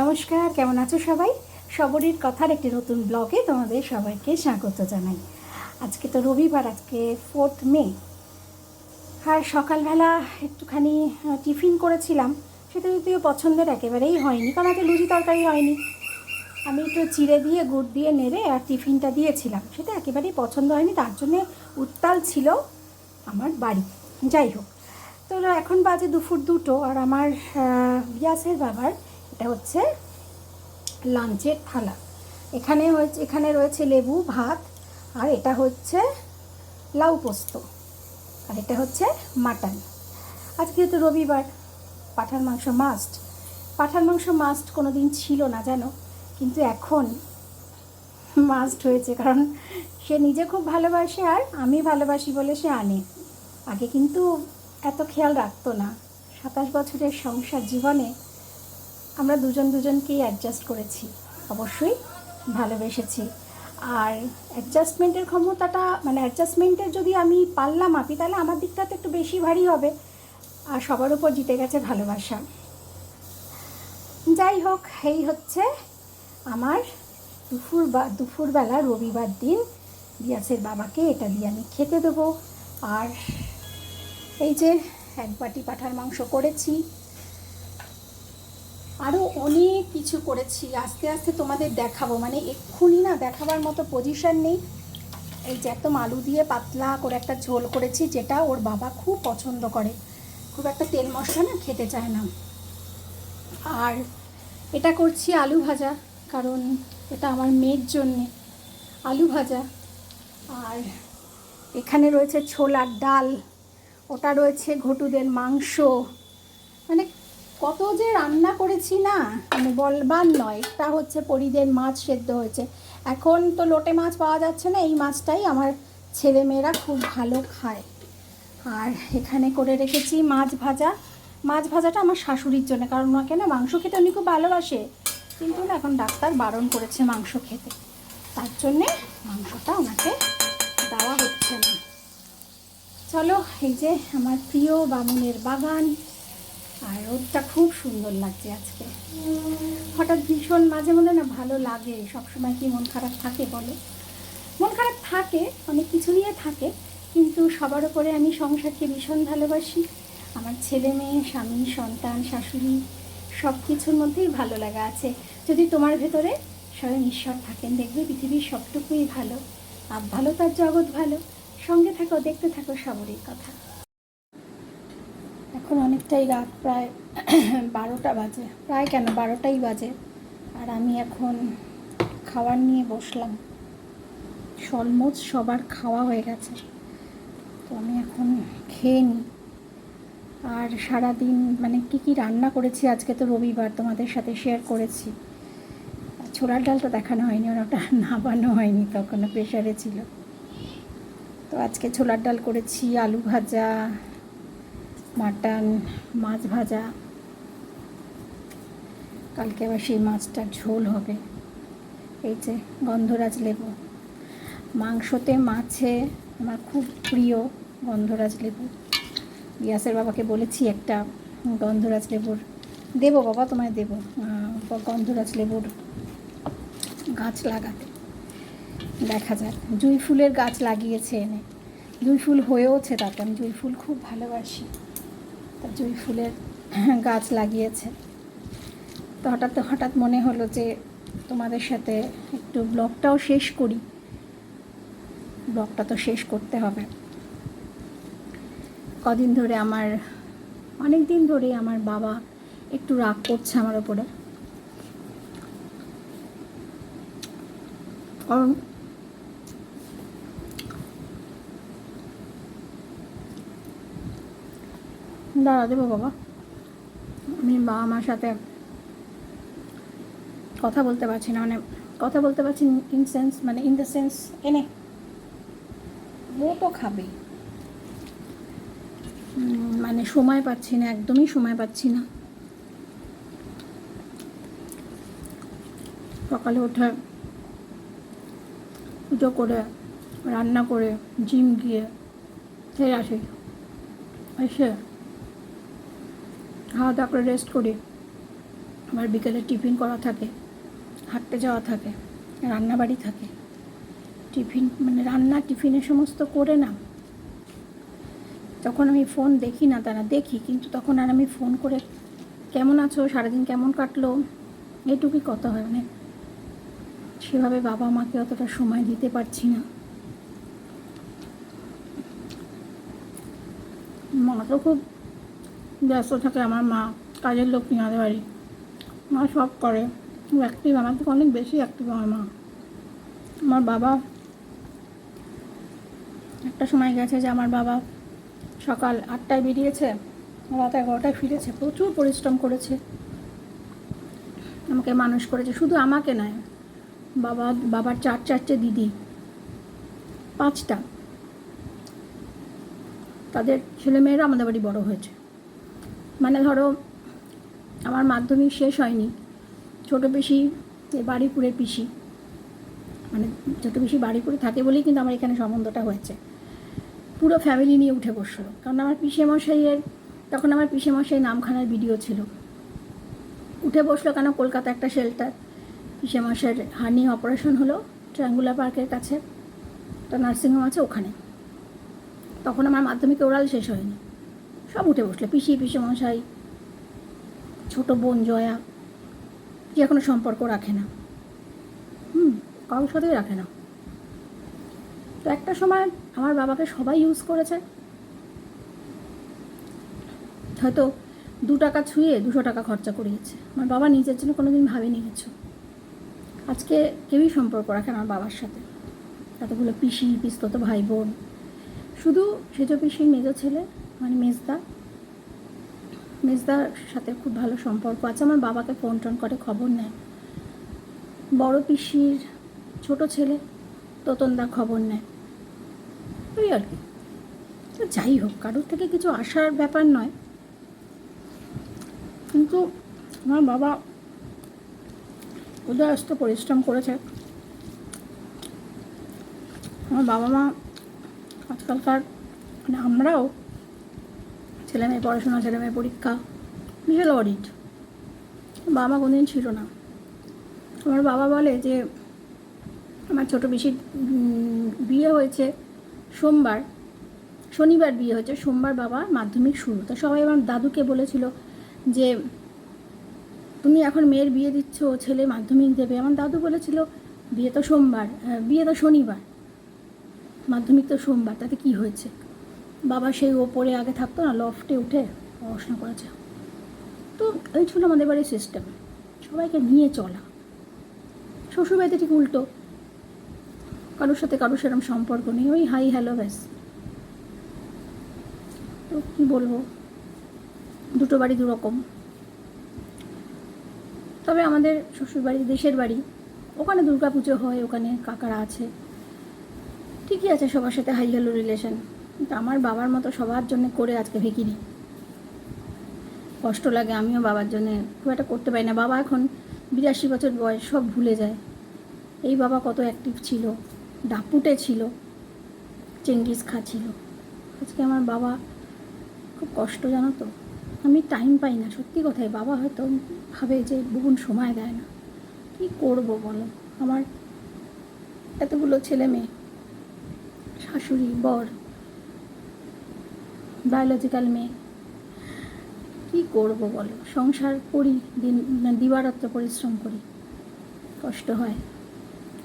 নমস্কার, কেমন আছো সবাই? সবরীর কথার একটি নতুন ব্লগে তোমাদের সবাইকে স্বাগত জানাই। আজকে তো রবিবার, আজকে ফোর্থ মে আর সকালবেলা একটুখানি টিফিন করেছিলাম। সেটা যদিও পছন্দের একেবারেই হয়নি, কারণ আজকে লুচি তরকারি হয়নি। আমি একটু চিড়ে দিয়ে, গুড় দিয়ে নেড়ে আর টিফিনটা দিয়েছিলাম। সেটা একেবারেই পছন্দ হয়নি, তার জন্যে উত্তাল ছিল আমার বাড়ি। যাই হোক, তো এখন বাজে দুপুর দুটো আর আমার বিয়াসের বাবার এটা হচ্ছে লাঞ্চের থালা। এখানে হয়েছে, এখানে রয়েছে লেবু, ভাত, আর এটা হচ্ছে লাউ পোস্ত, আর এটা হচ্ছে মাটন। আজকে তো রবিবার, পাঠার মাংস মাস্ট পাঠার মাংস মাস্ট কোনো দিন ছিল না, জানো? কিন্তু এখন মাস্ট হয়েছে, কারণ সে নিজে খুব ভালোবাসে আর আমি ভালোবাসি বলে সে আনে। আগে কিন্তু এত খেয়াল রাখতো না। সাতাশ বছরের সংসার জীবনে আমরা দুজন দুজনকেই অ্যাডজাস্ট করেছি। অবশ্যই ভালোবেসেছি। আর অ্যাডজাস্টমেন্টের ক্ষমতাটা মানে অ্যাডজাস্টমেন্টের যদি আমি পাল্লা মাপি তাহলে আমার দিকটা তো একটু বেশি ভারী হবে। আর সবার উপর জিতে গেছে ভালোবাসা। যাই হোক, এই হচ্ছে আমার দুপুর বা, দুপুরবেলা রবিবার দিন বিয়াসের বাবাকে এটা দিয়ে আমি খেতে দেবো। আর এই যে এক বাটি পাঠার মাংস করেছি। আরও অনেক কিছু করেছি, আস্তে আস্তে তোমাদের দেখাবো। মানে এক্ষুনি না দেখাবার মতো পজিশন নেই। এই যে একদম আলু দিয়ে পাতলা করে একটা ঝোল করেছি, যেটা ওর বাবা খুব পছন্দ করে। খুব একটা তেল মশলা না খেতে চায় না। আর এটা করছি আলু ভাজা, কারণ এটা আমার মেয়ের জন্যে। আলু ভাজা। আর এখানে রয়েছে ছোলার ডাল, ওটা রয়েছে ঘটুদের মাংস। মানে কত যে রান্না করেছি না মানে বলবার নয় এটা হচ্ছে পরিদের মাছ সেদ্ধ হয়েছে। এখন তো লোটে মাছ পাওয়া যাচ্ছে না, এই মাছটাই আমার ছেলে মেয়েরা খুব ভালো খায়। আর এখানে করে রেখেছি মাছ ভাজা। মাছ ভাজাটা আমার শাশুড়ির জন্য, কারণ ওনাকে না মাংস খেতে উনি খুব ভালোবাসে। কিন্তু না, এখন ডাক্তার বারণ করেছে মাংস খেতে। তার জন্যে মাংসটা ওনাকে দেওয়া হচ্ছে না। চলো, এই যে আমার প্রিয় বামুনের বাগান। আর রোদটা খুব সুন্দর লাগছে আজকে। হঠাৎ ভীষণ মাঝে মধ্যে না ভালো লাগে, সবসময় কি মন খারাপ থাকে বলো। মন খারাপ থাকে, অনেক কিছু নিয়ে থাকে, কিন্তু সবার উপরে আমি সংসারকে ভীষণ ভালোবাসি। আমার ছেলে মেয়ে, স্বামী, সন্তান, শাশুড়ি সব কিছুর মধ্যেই ভালো লাগা আছে। যদি তোমার ভেতরে স্বয়ং ঈশ্বর থাকেন, দেখবে পৃথিবীর সবটুকুই ভালো। আর ভালো, তার জগৎ ভালো। সঙ্গে থাকো, দেখতে থাকো সবরই কথা। এখন অনেকটাই রাত, প্রায় বারোটা বাজে, প্রায় কেন বারোটাই বাজে। আর আমি এখন খাবার নিয়ে বসলাম। সলমোজ সবার খাওয়া হয়ে গেছে। তো আমি এখন খেয়ে নিই। আর সারাদিন মানে কি কি রান্না করেছি আজকে তো রবিবার, তোমাদের সাথে শেয়ার করেছি। ছোলার ডাল তো দেখানো হয়নি আর ওটা নাবানো হয়নি, তখনও প্রেশারে ছিল। তো আজকে ছোলার ডাল করেছি, আলু ভাজা মাটন, মাছ ভাজা। কালকে আবার সেই মাছটার ঝোল হবে। এই যে গন্ধরাজ লেবু। মাংসতে মাছে আমার খুব প্রিয় গন্ধরাজ লেবু। ইয়াসের বাবাকে বলেছি একটা গন্ধরাজ লেবুর। দেবো বাবা, তোমায় দেবো। গন্ধরাজ লেবুর গাছ লাগাতে। দেখা যাক। জুঁই ফুলের গাছ লাগিয়েছে এনে। জুঁই ফুল হয়েওছে তাতে। আমি জুঁই ফুল খুব ভালোবাসি। জুঁই ফুলের গাছ লাগিয়েছে। তো হঠাৎ হঠাৎ মনে হলো যে তোমাদের সাথে একটু ব্লগটাও শেষ করি। ব্লগটা তো শেষ করতে হবে। কদিন ধরে আমার, অনেক দিন ধরে আমার বাবা একটু রাগ করছে আমার ওপরে কারণ দাঁড়া দেবো বাবা। আমি বাবা মার সাথে কথা বলতে পারছি না মানে কথা বলতে পারছি ইন সেন্স মানে ইন দ্য সেন্স এনে। ও তো খাবে। মানে সময় পাচ্ছি না, একদমই সময় পাচ্ছি না। সকালে উঠে পুজো করে, রান্না করে জিম গিয়ে, ফের আসি। এসে খাওয়া দাওয়া করে রেস্ট করি। আবার বিকেলে টিফিন করা থাকে, হাঁটতে যাওয়া থাকে, রান্নাবাড়ি থাকে। টিফিন মানে রান্না টিফিনের সমস্ত করে না তখন আমি ফোন দেখি না, তারা দেখি, কিন্তু তখন আর আমি ফোন করে, কেমন আছো? সারাদিন কেমন কাটলো? এটুকুই কথা হয় মানে সেভাবে বাবা মাকে অতটা সময় দিতে পারছি না। মা তো খুব ব্যস্ত থাকে আমার মা, কাজের লোক কিনাদের বাড়ি। মা সব করে অ্যাক্টিভ আমার থেকে অনেক বেশি অ্যাক্টিভ আমার মা। আমার বাবা একটা সময় গেছে যে আমার বাবা সকাল আটটায় বেরিয়েছে, রাত এগারোটায় ফিরেছে, প্রচুর পরিশ্রম করেছে। আমাকে মানুষ করেছে, শুধু আমাকে নয়, বাবা, বাবার চার চারটে দিদি, পাঁচটা। তাদের ছেলেমেয়েরা আমাদের বাড়ি বড় হয়েছে। মানে ধরো, আমার মাধ্যমিক শেষ হয়নি। ছোটো পিসি এ বাড়িপুরের পিসি। মানে ছোটো পিসি বাড়িপুরে থাকে বলেই কিন্তু আমার এখানে সম্বন্ধটা হয়েছে। পুরো ফ্যামিলি নিয়ে উঠে বসল। কারণ আমার পিসেমশাইয়ের, তখন আমার পিসেমশাই নামখানার ভিডিও ছিল। উঠে বসল কেন? কলকাতা একটা শেল্টার পিসেমশাইয়ের হানি অপারেশন হলো ট্রাঙ্গুলার পার্কের কাছে। তো নার্সিংহোম আছে ওখানে। তখন আমার মাধ্যমিক ওরাল শেষ হয়নি। সব উঠে বসল পিসি পিসি মশাই, ছোট বোন জয়া, যে এখনও সম্পর্ক রাখে না। হুম, কারোর সাথেই রাখে না। তো একটা সময় আমার বাবাকে সবাই ইউজ করেছে। হয়তো দু টাকা ছুঁয়ে দুশো টাকা খরচা করিয়েছে। আমার বাবা নিজের জন্য কোনো দিন ভাবেনি কিছু। আজকে কেউই সম্পর্ক রাখে আমার বাবার সাথে। এতগুলো পিসি, পিস্তত ভাই বোন। শুধু সেজ পিসির মেজো ছেলে মানে মেজদা, মেজদার সাথে খুব ভালো সম্পর্ক আছে। আমার বাবাকে ফোন টোন করে খবর নেয়। বড় পিসির ছোট ছেলে তোতনদা খবর নেয়। ওই আর কি। যাই হোক, কারোর থেকে কিছু আসার ব্যাপার নয়। কিন্তু আমার বাবা উদয়স্ত পরিশ্রম করেছে। আমার বাবা মা আজকালকার মানে আমরাও ছেলে মেয়ে, পড়াশোনা, ছেলে মেয়ে পরীক্ষা, বিশাল অডিট বাবা কোনোদিন ছিল না। আমার বাবা বলে যে, আমার ছোটো বেশি বিয়ে হয়েছে সোমবার, শনিবার বিয়ে হয়েছে, সোমবার বাবা মাধ্যমিক শুরু। তো সবাই আমার দাদুকে বলেছিল যে, তুমি এখন মেয়ের বিয়ে দিচ্ছ, ছেলে মাধ্যমিক দেবে। আমার দাদু বলেছিল, বিয়ে তো সোমবার বিয়ে তো শনিবার, মাধ্যমিক তো সোমবার, তাতে কি হয়েছে? বাবা সেই ওপরে আগে থাকতো না, লফটে উঠে পড়াশোনা করেছে। তো এই ছিল আমাদের বাড়ির সিস্টেম সবাইকে নিয়ে চলা। শ্বশুরবাড়িতে ঠিক উল্টো। কারোর সাথে কারোর সেরকম সম্পর্ক নেই, ওই হাই হ্যালো ব্যাস তো কী বলব? দুটো বাড়ি দুরকম তবে আমাদের শ্বশুরবাড়ি দেশের বাড়ি, ওখানে দুর্গা পুজো হয়, ওখানে কাকারা আছে। ঠিকই আছে সবার সাথে হাই হ্যালো রিলেশন কিন্তু আমার বাবার মতো সবার জন্য করে আজকে ভেকিনি কষ্ট লাগে, আমিও বাবার জন্য খুব একটা করতে পারি না। বাবা এখন বিরাশি বছর বয়স, সব ভুলে যায়। এই বাবা কত অ্যাক্টিভ ছিল ডাপুটে ছিল, চেঙ্গিস খা ছিল। আজকে আমার বাবা খুব কষ্ট, জানো তো? আমি টাইম পাই না। সত্যি কথাই, বাবা হয়তো ভাবে যে বহুন সময় দেয় না। কী করব বলো? আমার এতগুলো ছেলে মেয়ে, শাশুড়ি, বর বায়োলজিক্যাল মেয়ে। কী করব বলো? সংসার করি, দিন, দিবারাত্র পরিশ্রম করি। কষ্ট হয়।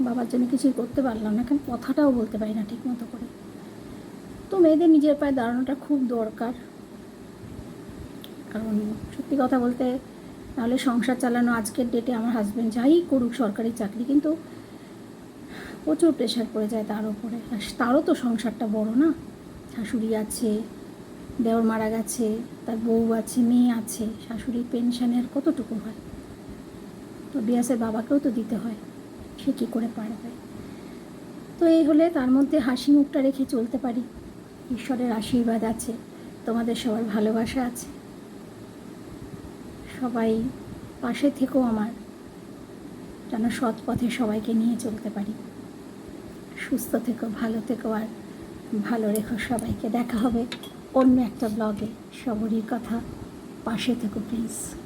বাবার জন্য কিছুই করতে পারলাম না কারণ কথাটাও বলতে পারি না ঠিক মতো করে। তো মেয়েদের নিজের পায়ে দাঁড়ানোটা খুব দরকার। কারণ সত্যি কথা বলতে, তাহলে সংসার চালানো আজকের ডেটে আমার হাজব্যান্ড যাই করুক, সরকারি চাকরি, কিন্তু প্রচুর প্রেশার পড়ে যায় তার উপরে। আর তারও তো সংসারটা বড় না। শাশুড়ি আছে দেওর মারা গেছে, তার বউ আছে, মেয়ে আছে, শাশুড়ির পেনশনে আর কতটুকু হয়? তো বিয়াসের বাবাকেও তো দিতে হয়, সে কী করে পারবে? তো এই হলে তার মধ্যে হাসি মুখটা রেখে চলতে পারি। ঈশ্বরের আশীর্বাদ আছে, তোমাদের সবার ভালোবাসা আছে। সবাই পাশে থেকেও আমার, যেন সৎ পথে সবাইকে নিয়ে চলতে পারি। সুস্থ থেকো, ভালো থেকো, আর ভালো রেখো সবাইকে। দেখা হবে। অন্য একটা ব্লগে সবরই কথা। পাশে থেকো প্লিজ